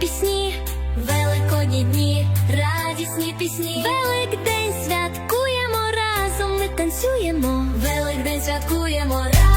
пісні, великодні дні, радісні пісні, Великдень святкуємо разом, ми танцюємо, Великдень святкуємо разом.